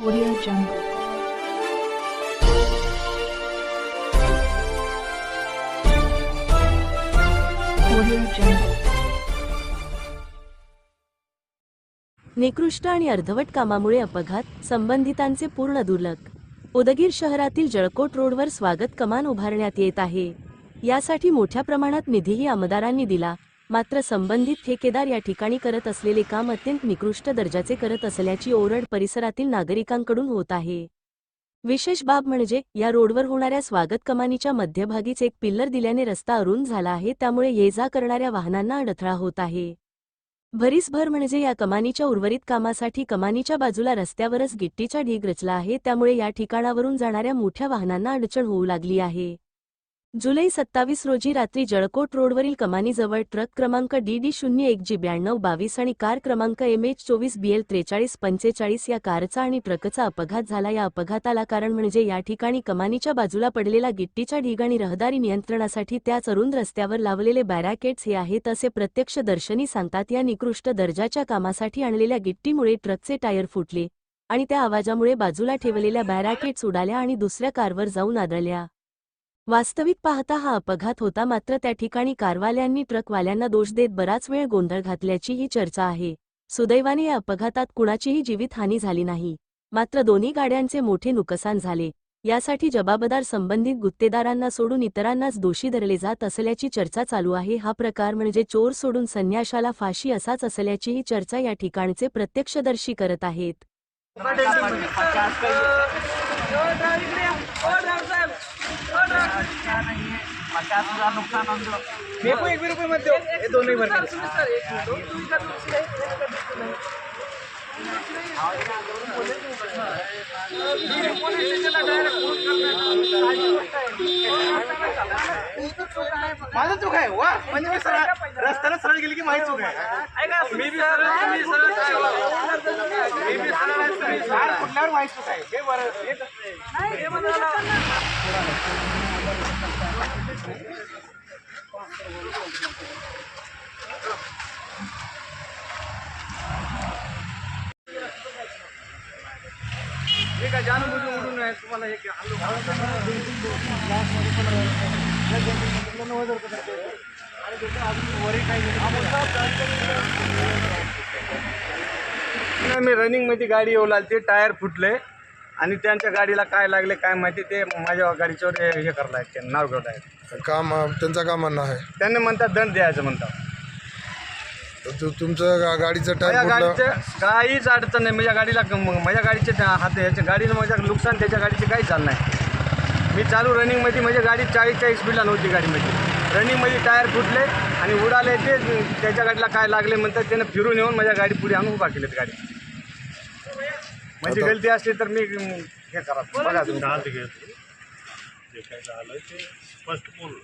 Audio Jungle. निकृष्ट आणि अर्धवट कामामुळे अपघात संबंधितांचे पूर्ण दुर्लक उदगीर शहरातील जळकोट रोडवर स्वागत कमान उभारण्यात येत आहे. यासाठी मोठ्या प्रमाणात निधीही आमदारांनी दिला. मात्र संबंधित ठेकेदार या ठिकाणी करत असलेले काम अत्यंत निकृष्ट दर्जाचे करत असल्याची ओरड परिसरातील नागरिकांकडून होत आहे. विशेष बाब म्हणजे या रोडवर होणाऱ्या स्वागत कमानीच्या मध्यभागीच एक पिल्लर दिल्याने रस्ता अरुण झाला आहे त्यामुळे ये जा करणाऱ्या वाहनांना अडथळा होत आहे. भरीसभर म्हणजे या कमानीच्या उर्वरित कामासाठी कमानीच्या बाजूला रस्त्यावरच गिट्टीचा ढीग रचला आहे त्यामुळे या ठिकाणावरून जाणाऱ्या मोठ्या वाहनांना अडचण होऊ लागली आहे. जुलै सत्तावीस रोजी रात्री जळकोट रोडवरील कमानीजवळ ट्रक क्रमांक डी डी शून्य एक जी ब्याण्णव बावीस आणि कार क्रमांक एम एच चोवीस बीएल त्रेचाळीस पंचेचाळीस या कारचा आणि ट्रकचा अपघात झाला. या अपघाताला कारण म्हणजे या ठिकाणी कमानीच्या बाजूला पडलेला गिट्टीच्या ढिगाणी रहदारी नियंत्रणासाठी त्याच अरुंद रस्त्यावर लावलेले बॅराकेट्स हे आहेत असे प्रत्यक्षदर्शनी सांगतात. या निकृष्ट दर्जाच्या कामासाठी आणलेल्या गिट्टीमुळे ट्रकचे टायर फुटले आणि त्या आवाजामुळे बाजूला ठेवलेल्या बॅराकेट्स उडाल्या आणि दुसऱ्या कारवर जाऊन आदळल्या. वास्तविक पाहता हा अपघात होता मात्र त्या ठिकाणी कारवाल्यांनी ट्रकवाल्यांना दोष देत बराच वेळ गोंधळ घातल्याची ही चर्चा आहे. सुदैवाने या अपघातात कुणाचीही जीवितहानी झाली नाही. मात्र दोन्ही गाड्यांचे मोठे नुकसान झाले. यासाठी जबाबदार संबंधित गुत्तेदारांना सोडून इतरांनाच दोषी धरले जात असल्याची चर्चा चालू आहे. हा प्रकार म्हणजे चोर सोडून संन्याशाला फाशी असाच असल्याचीही चर्चा या ठिकाणचे प्रत्यक्षदर्शी करत आहेत. मेको एक रुपये मध्ये हे दोन्ही भरले. माझं चूक आहे. वा. म्हणजे मी सरळ रस्त्याला सरळ गेली की माहीत चूक आहे. मी बी सरळ मी सरळ मी बी सरळ. कुठल्यावर माहीत चूक आहे. हे बरं हे कसं आहे? हे मला- हे काय जाणून बुजून उडून आहे तुम्हाला हे काय आलो नाही, मी रनिंगमध्ये गाडी येऊ लागली ते टायर फुटले आणि त्यांच्या गाडीला काय लागले काय माहिती ते माझ्या गाडीच्यावर हे हे करलाय ते नाव घेत आहेत काम त्यांचं काय म्हणणं आहे. त्यांनी म्हणतात दंड द्यायचं म्हणतात. तर तु- तुमचं गा- गाडीचं माझ्या टायर फुटलं. गाडीचं काहीच अडचण नाही. माझ्या गाडीला म- माझ्या गाडीचे त्या हात याच्या गाडीनं माझ्या नुकसान त्याच्या गाडीचे काहीच झालं नाही. मी चालू रनिंगमध्ये माझ्या गाडी चाळीस चाळीस स्पीडला नव्हती गाडीमध्ये. रनिंगमध्ये टायर फुटले आणि उडाले ते त्याच्या गाडीला काय लागले म्हणतात त्यानं फिरून येऊन माझ्या गाडी पुढे आणून उभा केलेत गाडी. माझी गलती असली तर मी हे करा. बघा तुम्ही. जे काय झालं ते स्पष्ट बोललो